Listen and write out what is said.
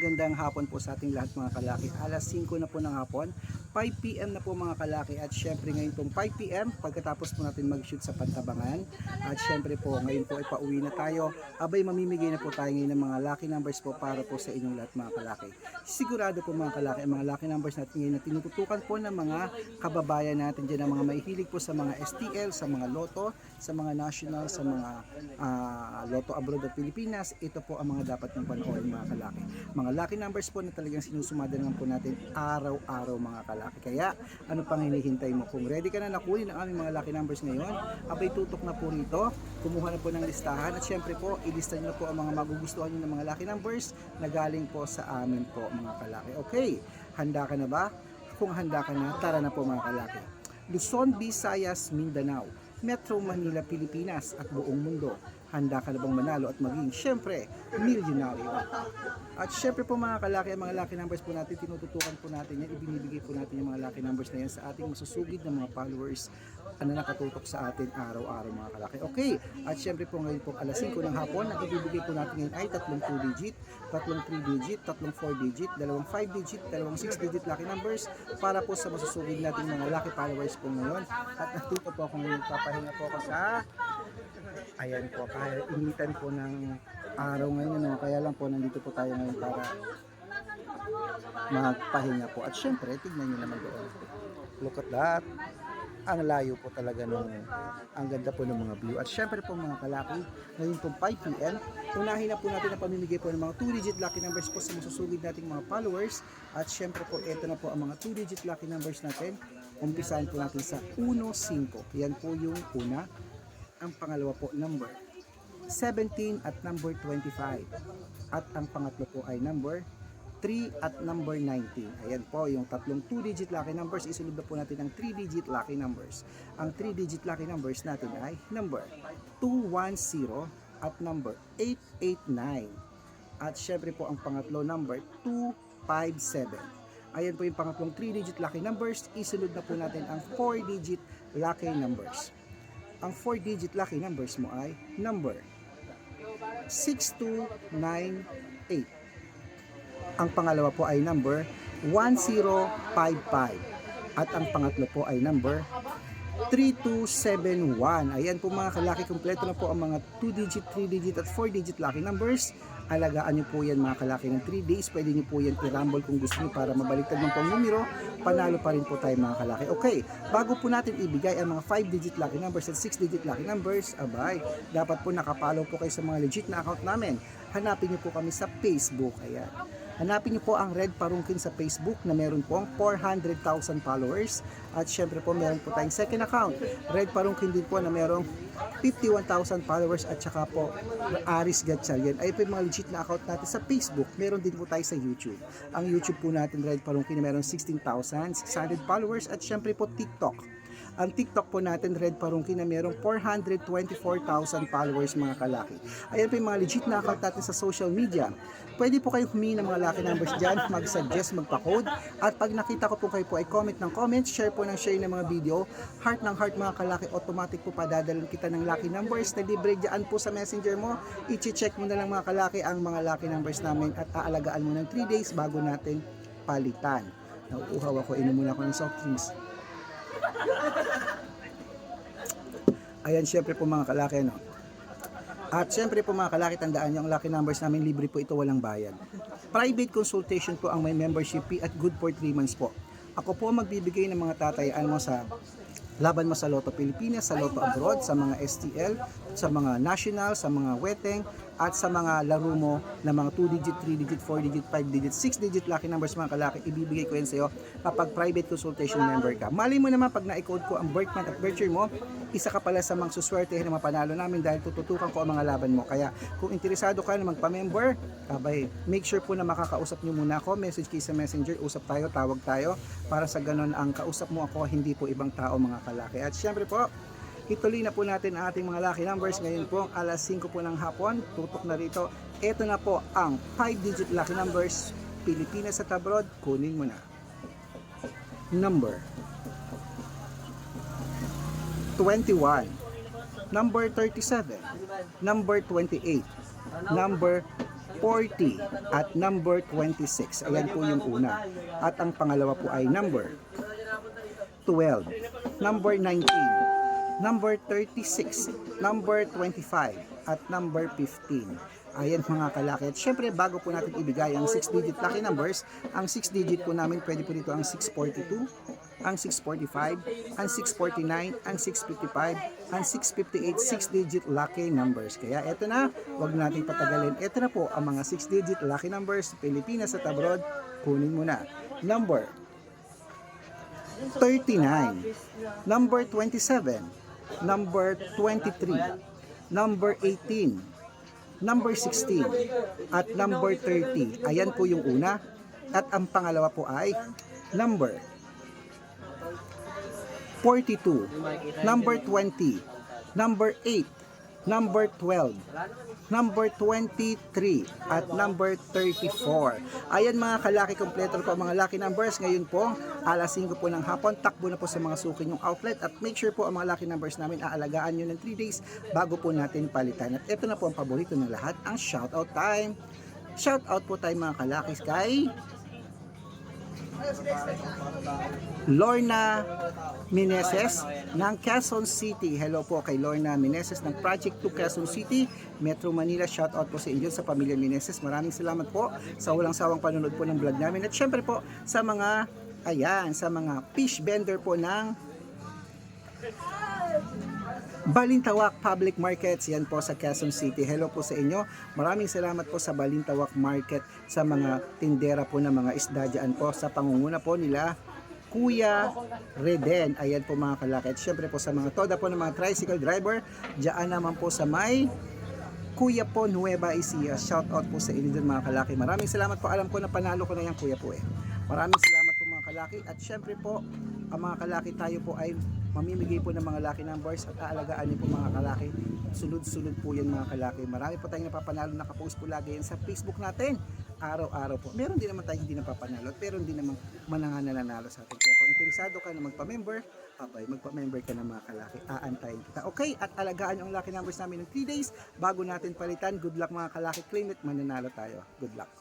magandang hapon po sa ating lahat mga kalaki. Alas 5 na po ng hapon, 5pm na po mga kalaki at syempre ngayon pong 5pm pagkatapos po natin mag-shoot sa Pantabangan at syempre po ngayon po ay pauwi na tayo. Abay mamimigay na po tayo ngayon ng mga lucky numbers po para po sa inyong lahat mga kalaki. Sigurado po mga kalaki, ang mga lucky numbers natin ngayon na tinututukan po ng mga kababayan natin dyan, ang mga mahihilig po sa mga STL, sa mga loto, sa mga national, sa mga ah, loto abroad at Pilipinas, ito po ang mga dapat ng panoorin mga kalaki. Mga lucky numbers po na talagang sinusumada naman po natin araw-araw mga kalaki. Kaya ano pang hinihintay mo? Kung ready ka na nakunin ang aming mga lucky numbers ngayon, abay tutok na po rito, kumuha na po ng listahan at syempre po, ilista nyo na po ang mga magugustuhan nyo ng mga lucky numbers na galing po sa amin po mga kalaki. Okay, handa ka na ba? Kung handa ka na, tara na po mga kalaki. Luzon, Visayas, Mindanao, Metro Manila, Pilipinas at buong mundo. Handa ka na bang manalo at maging, syempre, milyonaryo? At syempre po mga kalaki, ang mga lucky numbers po natin, tinututukan po natin yan, ibinibigay po natin yung mga lucky numbers na yan sa ating masusugid na mga followers na nakatutok sa atin araw-araw mga kalaki. Okay, at syempre po ngayon po alas 5 ng hapon, ang ibibigay po natin ngayon ay tatlong 2 digit, tatlong 3 digit, tatlong 4 digit, dalawang 5 digit, dalawang 6 digit lucky numbers para po sa masusugid natin mga lucky followers po ngayon. At natuto po ako ngayon, papahinga po ako sa Ayan po, kaya initan po ng araw ngayon, no? kaya lang po nandito po tayo ngayon para magpahinga po. At syempre, tignan nyo naman doon. Look at that. Ang layo po talaga nung ang ganda po ng mga view. At syempre po mga kalaki, ngayon po 5pm, unahin na po natin ang pamimigay po ng mga 2-digit lucky numbers po sa masusugid nating mga followers. At syempre po, ito na po ang mga 2-digit lucky numbers natin. Umpisahan po natin sa 1-5. Yan po yung una ang pangalawa po number 17 at number 25 at ang pangatlo po ay number 3 at number 19 ayan po yung tatlong 2 digit lucky numbers isunod na po natin ang 3 digit lucky numbers. Ang 3 digit lucky numbers natin ay number 210 at number 889 at syempre po ang pangatlo number 257 ayan po yung pangatlong 3 digit lucky numbers isunod na po natin ang 4 digit lucky numbers. Ang 4-digit lucky numbers mo ay number 6298. Ang pangalawa po ay number 1055. At ang pangatlo po ay number 3271. Ayan po mga kalaki, kompleto na po ang mga 2-digit, 3-digit at 4-digit lucky numbers. Alagaan nyo po yan mga kalaki ng 3 days. Pwede nyo po yan i-rumble kung gusto nyo para mabaliktad ng pang numero. Panalo pa rin po tayo mga kalaki. Okay, bago po natin ibigay ang mga 5-digit lucky numbers at 6-digit lucky numbers, abay, dapat po nakapollow po kayo sa mga legit na account namin. Hanapin nyo po kami sa Facebook. Ayan. Hanapin niyo po ang Red Parungkin sa Facebook na meron po ang 400,000 followers. At syempre po meron po tayong second account. Red Parungkin din po na merong 51,000 followers at saka po Aris Gatchalian. Ay po yung mga legit na account natin sa Facebook. Meron din po tayo sa YouTube. Ang YouTube po natin Red Parungkin na meron 16,600 followers at syempre po TikTok. Ang TikTok po natin, Red Parungki, na mayroong 424,000 followers mga kalaki. Ayan po yung mga legit na account natin sa social media. Pwede po kayo humingi ng mga lucky numbers dyan, mag-suggest, magpa-code. At pag nakita ko po kayo po ay comment ng comment, share po ng share ng mga video, heart ng heart mga kalaki, automatic po padadalan kita ng lucky numbers na libre dyan po sa messenger mo. I-check mo na lang mga kalaki ang mga lucky numbers namin at aalagaan mo ng 3 days bago natin palitan. Nauuhaw ako, inom muna ako ng soft drinks. Ayan, syempre po mga kalaki, no? At syempre po mga kalaki, tandaan nyo, ang lucky numbers namin, libre po ito, walang bayad. Private consultation po ang may membership fee at good for 3 months po. Ako po ang magbibigay ng mga tatayaan mo sa laban mo sa Lotto Pilipinas, sa Lotto Abroad, sa mga STL, sa mga national, sa mga weteng, at sa mga laro mo na mga 2-digit, 3-digit, 4-digit, 5-digit, 6-digit lucky numbers mga kalaki, ibibigay ko yan sa iyo kapag private consultation member ka. Mali mo naman pag na-code ko ang birth month at birth year mo, isa ka pala sa mga suswerte na mapanalo namin dahil tututukan ko ang mga laban mo. Kaya kung interesado ka na magpa-member, abay, make sure po na makakausap nyo muna ako, message kayo sa messenger, usap tayo, tawag tayo, para sa ganon ang kausap mo ako, hindi po ibang tao mga kalaki. At syempre po, ituloy na po natin ang ating mga lucky numbers. Ngayon po alas 5 po ng hapon tutok na rito. Ito na po ang 5 digit lucky numbers. Pilipinas at abroad kunin mo na. Number 21 number 37 number 28 number 40 at number 26. Ayan po yung una. At ang pangalawa po ay number 12, number 19, number 36, number 25, at number 15. Ayan mga kalaki. At syempre, bago po natin ibigay ang 6-digit lucky numbers, ang 6-digit po namin, pwede po dito ang 642, ang 645, ang 649, ang 655, ang 658, 6-digit lucky numbers. Kaya eto na, wag natin patagalin. Eto na po ang mga 6-digit lucky numbers sa Pilipinas at abroad. Kunin mo na. Number 39, number 27, number 23, number 18, number 16, at number 30. Ayan po yung una. At ang pangalawa po ay number 42, number 20, number 8, number 12, number 23, at number 34. Ayan mga kalaki kompleto po ang mga lucky numbers. Ngayon po, alas 5 po ng hapon, takbo na po sa mga suki yung outlet at make sure po ang mga lucky numbers namin aalagaan nyo ng 3 days bago po natin palitan. At ito na po ang paborito ng lahat, ang shoutout time. Shoutout po tayo mga kalaki kay Lorna Mineses ng Quezon City. Hello po kay Lorna Mineses ng Project 2 Quezon City, Metro Manila. Shout out po sa inyo sa pamilya Mineses. Maraming salamat po sa walang sawang panonood po ng vlog namin. At syempre po sa mga, ayan, sa mga fish vendor po ng Balintawak Public Markets, yan po sa Quezon City. Hello po sa inyo. Maraming salamat po sa Balintawak Market sa mga tindera po ng mga isda dyan po sa pangunguna po nila Kuya Reden. Ayan po mga kalaki. At syempre po sa mga toda po ng mga tricycle driver, dyan naman po sa may Kuya po Nueva Ecija. Shout out po sa inyo dyan mga kalaki. Maraming salamat po. Alam ko na panalo ko na yan Kuya po eh. Maraming salamat kalaki. At syempre po, ang mga kalaki tayo po ay mamimigay po ng mga lucky numbers at aalagaan niyo po mga kalaki. Sunod-sunod po yan mga kalaki. Marami po tayong napapanalo. Nakapost po lagi yan sa Facebook natin. Araw-araw po. Meron din naman tayong hindi napapanalo meron din naman manangan na nanalo sa atin. Kaya kung interesado ka na magpa-member, abay, magpa-member ka ng mga kalaki. Aantayin kita. Okay? At alagaan yung lucky numbers namin ng 3 days bago natin palitan. Good luck mga kalaki. Claim it, mananalo tayo. Good luck.